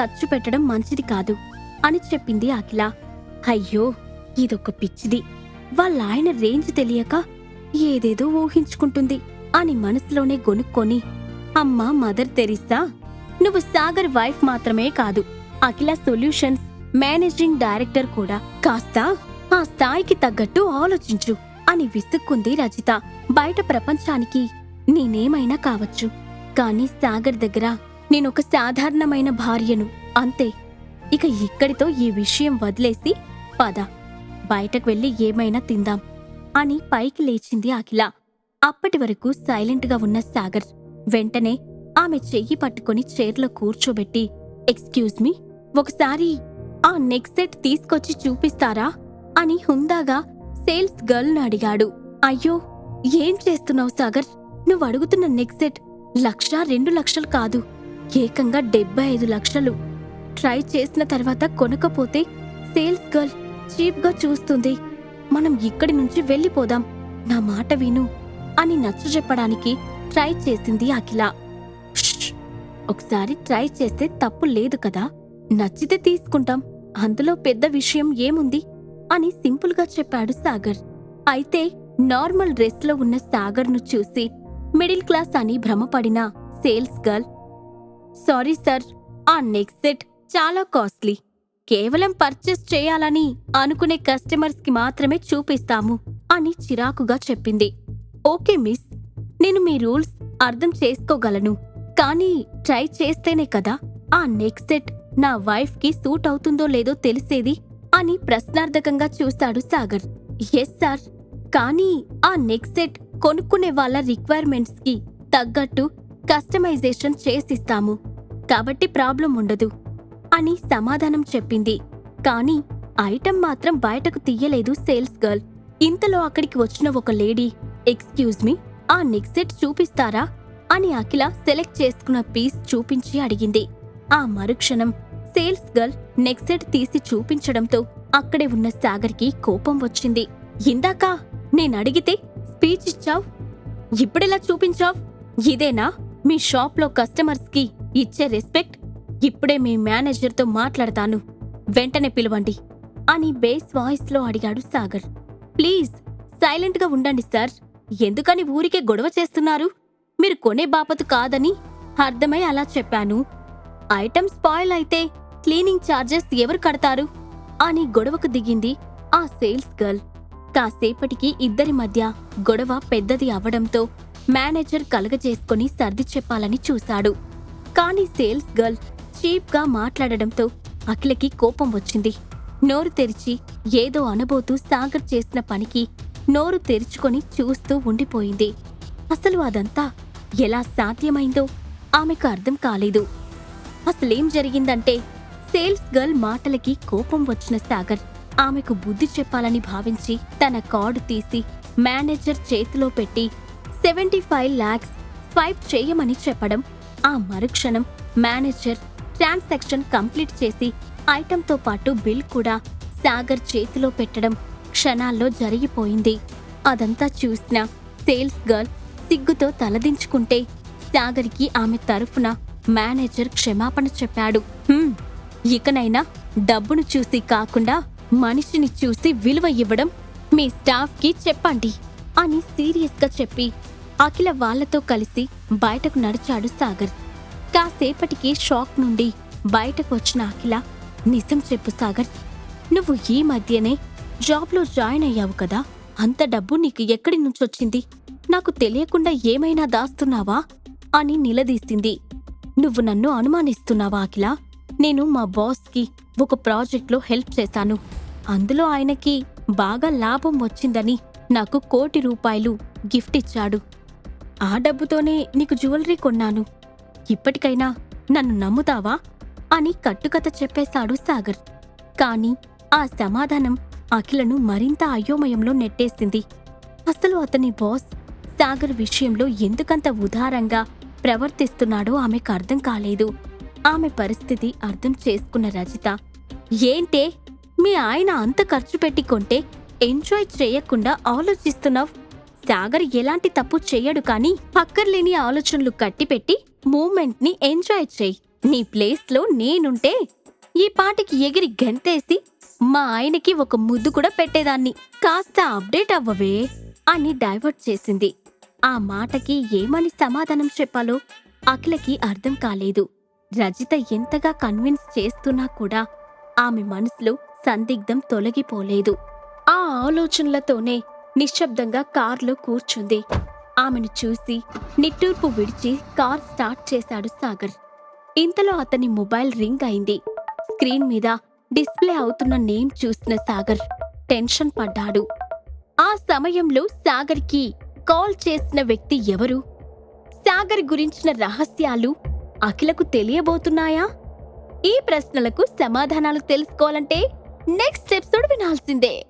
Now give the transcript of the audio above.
ఖర్చు పెట్టడం మంచిది కాదు అని చెప్పింది అఖిల. అయ్యో ఇదొక పిచ్చిది. వాళ్ళ ఆయన రేంజ్ తెలియక ఏదేదో ఊహించుకుంటుంది అని మనసులోనే గొనుక్కొని అమ్మా మదర్ తెరిస్తా నువ్వు సాగర్ వైఫ్ మాత్రమే కాదు అఖిల సొల్యూషన్స్ మేనేజింగ్ డైరెక్టర్ కూడా. కాస్త ఆ స్థాయికి తగ్గట్టు ఆలోచించు అని విసుక్కుంది రజిత. బయట ప్రపంచానికి నేనేమైనా కావచ్చు కానీ సాగర్ దగ్గర నేనొక సాధారణమైన భార్యను. అంతే. ఇక ఇక్కడితో ఈ విషయం వదిలేసి పద. బయటకు వెళ్ళి ఏమైనా తిందాం. అని పైకి లేచింది అఖిల. అప్పటి వరకు సైలెంట్గా ఉన్న సాగర్ వెంటనే ఆమె చెయ్యి పట్టుకుని చైర్లో కూర్చోబెట్టి ఎక్స్క్యూజ్ మీ ఒకసారి ఆ నెక్ సెట్ తీసుకొచ్చి చూపిస్తారా? అని హుందాగా సేల్స్ గర్ల్ను అడిగాడు. అయ్యో ఏం చేస్తున్నావు సాగర్? నువ్వు అడుగుతున్న నెక్ సెట్ లక్ష రెండు లక్షలు కాదు. ఏకంగా డెబ్బై ఐదు లక్షలు. ట్రై చేసిన తర్వాత కొనకపోతే సేల్స్ గర్ల్ చీప్గా చూస్తుంది. మనం ఇక్కడి నుంచి వెళ్ళిపోదాం. నా మాట విను అని నచ్చజెప్పడానికి ట్రై చేసింది అఖిల. ఒకసారి ట్రై చేస్తే తప్పు లేదు కదా. నచ్చితే తీసుకుంటాం. అందులో పెద్ద విషయం ఏముంది? అని సింపుల్గా చెప్పాడు సాగర్. అయితే నార్మల్ డ్రెస్లో ఉన్న సాగర్ను చూసి మిడిల్ క్లాస్ అని భ్రమపడిన సేల్స్ గర్ల్ సారీ సార్ ఆ నెక్ సెట్ చాలా కాస్ట్లీ. కేవలం పర్చేస్ చేయాలని అనుకునే కస్టమర్స్కి మాత్రమే చూపిస్తాము అని చిరాకుగా చెప్పింది. ఓకే మిస్ నేను మీ రూల్స్ అర్థం చేసుకోగలను కానీ ట్రై చేస్తేనే కదా ఆ నెక్ సెట్ నా వైఫ్కి సూట్ అవుతుందో లేదో తెలిసేది అని ప్రశ్నార్థకంగా చూస్తాడు సాగర్. ఎస్ సార్ కానీ ఆ నెక్ సెట్ కొనుక్కునే వాళ్ళ రిక్వైర్మెంట్స్కి తగ్గట్టు కస్టమైజేషన్ చేసిస్తాము. కాబట్టి ప్రాబ్లం ఉండదు అని సమాధానం చెప్పింది. కానీ ఐటెం మాత్రం బయటకు తీయలేదు సేల్స్ గర్ల్. ఇంతలో అక్కడికి వచ్చిన ఒక లేడీ ఎక్స్క్యూజ్ మీ ఆ నెక్సెట్ చూపిస్తారా? అని అఖిల సెలెక్ట్ చేసుకున్న పీస్ చూపించి అడిగింది. ఆ మరుక్షణం సేల్స్ గర్ల్ నెక్సెట్ తీసి చూపించడంతో అక్కడే ఉన్న సాగర్కి కోపం వచ్చింది. ఇందాక నేనడిగితే స్పీచ్ ఇచ్చావ్? ఇప్పుడెలా చూపించావ్? ఇదేనా? మీ షాప్లో కస్టమర్స్కి ఇచ్చే రెస్పెక్ట్ ఇప్పుడే మీ మేనేజర్తో మాట్లాడతాను. వెంటనే పిలవండి అని బేస్ వాయిస్లో అడిగాడు సాగర్. ప్లీజ్ సైలెంట్గా ఉండండి సార్ ఎందుకని ఊరికే గొడవ చేస్తున్నారు? మీరు కొనే బాపతు కాదని అర్థమై అలా చెప్పాను. ఐటమ్ స్పాయిల్ అయితే క్లీనింగ్ ఛార్జెస్ ఎవరు కడతారు? అని గొడవకు దిగింది ఆ సేల్స్ గర్ల్ కాసేపటికి ఇద్దరి మధ్య గొడవ పెద్దది అవడంతో మేనేజర్ కలగజేసుకుని సర్ది చెప్పాలని చూశాడు. కానీ సేల్స్ గర్ల్ చీప్గా మాట్లాడడంతో అఖిలకి కోపం వచ్చింది. నోరు తెరిచి ఏదో అనబోతూ సాగర్ చేసిన పనికి నోరు తెరుచుకొని చూస్తూ ఉండిపోయింది. అసలు అదంతా ఎలా సాధ్యమైందో ఆమెకు అర్థం కాలేదు. అసలేం జరిగిందంటే సేల్స్ గర్ల్ మాటలకి కోపం వచ్చిన సాగర్ ఆమెకు బుద్ధి చెప్పాలని భావించి తన కార్డు తీసి మేనేజర్ చేతిలో పెట్టి సెవెంటీ ఫైవ్ ల్యాక్స్ స్వైప్ చేయమని చెప్పడం ఆ మరుక్షణం మేనేజర్ ట్రాన్సాక్షన్ కంప్లీట్ చేసి ఐటెంతో పాటు బిల్ కూడా సాగర్ చేతిలో పెట్టడం క్షణాల్లో జరిగిపోయింది. అదంతా చూసిన సేల్స్ గర్ల్ సిగ్గుతో తలదించుకుంటే సాగర్కి ఆమె తరఫున మేనేజర్ క్షమాపణ చెప్పాడు. ఇకనైనా డబ్బును చూసి కాకుండా మనిషిని చూసి విలువ ఇవ్వడం మీ స్టాఫ్కి చెప్పండి అని సీరియస్గా చెప్పి అఖిల వాళ్ళతో కలిసి బయటకు నడిచాడు సాగర్. కాసేపటికి షాక్ నుండి బయటకు వచ్చిన అఖిల నిజం చెప్పు సాగర్ నువ్వు ఈ మధ్యనే జాబ్లో జాయిన్ అయ్యావు కదా అంత డబ్బు నీకు ఎక్కడి నుంచొచ్చింది నాకు తెలియకుండా ఏమైనా దాస్తున్నావా? అని నిలదీసింది. నువ్వు నన్ను అనుమానిస్తున్నావా అఖిల? నేను మా బాస్కి ఒక ప్రాజెక్ట్లో హెల్ప్ చేశాను. అందులో ఆయనకి బాగా లాభం వచ్చిందని నాకు కోటి రూపాయలు గిఫ్ట్ ఇచ్చాడు. ఆ డబ్బుతోనే నీకు జ్యువెలరీ కొన్నాను. ఇప్పటికైనా నన్ను నమ్ముతావా? అని కట్టుకథ చెప్పేశాడు సాగర్. కాని ఆ సమాధానం అఖిలను మరింత అయోమయంలో నెట్టేసింది. అసలు అతని బాస్ సాగర్ విషయంలో ఎందుకంత ఉదారంగా ప్రవర్తిస్తున్నాడో ఆమెకు అర్థం కాలేదు. ఆమె పరిస్థితి అర్థం చేసుకున్న రజిత ఏంటే? మీ ఆయన అంత ఖర్చు పెట్టి కొంటే ఎంజాయ్ చేయకుండా ఆలోచిస్తున్నావు? సాగర్ ఎలాంటి తప్పు చెయ్యడు కానీ అక్కర్లేని ఆలోచనలు కట్టిపెట్టి మూమెంట్ని ఎంజాయ్ చేయి. నీ ప్లేస్లో నేనుంటే ఈ పాటికి ఎగిరి గంతేసి మా ఆయనకి ఒక ముద్దు కూడా పెట్టేదాన్ని. కాస్త అప్డేట్ అవ్వవే అని డైవర్ట్ చేసింది. ఆ మాటకి ఏమని సమాధానం చెప్పాలో అఖిలకి అర్థం కాలేదు. రజిత ఎంతగా కన్విన్స్ చేస్తున్నా కూడా ఆమె మనసులో సందిగ్ధం తొలగిపోలేదు. ఆ ఆలోచనలతోనే నిశ్శబ్దంగా కార్లో కూర్చుంది. ఆమెను చూసి నిట్టూర్పు విడిచి కార్ స్టార్ట్ చేశాడు సాగర్. ఇంతలో అతని మొబైల్ రింగ్ అయింది. స్క్రీన్ మీద డిస్ప్లే అవుతున్న నేమ్ చూసిన సాగర్ టెన్షన్ పడ్డాడు. ఆ సమయంలో సాగర్కి కాల్ చేసిన వ్యక్తి ఎవరు? సాగర్ గురించిన రహస్యాలు అఖిలకు తెలియబోతున్నాయా? ఈ ప్రశ్నలకు సమాధానాలు తెలుసుకోవాలంటే నెక్స్ట్ ఎపిసోడ్ వినాల్సిందే.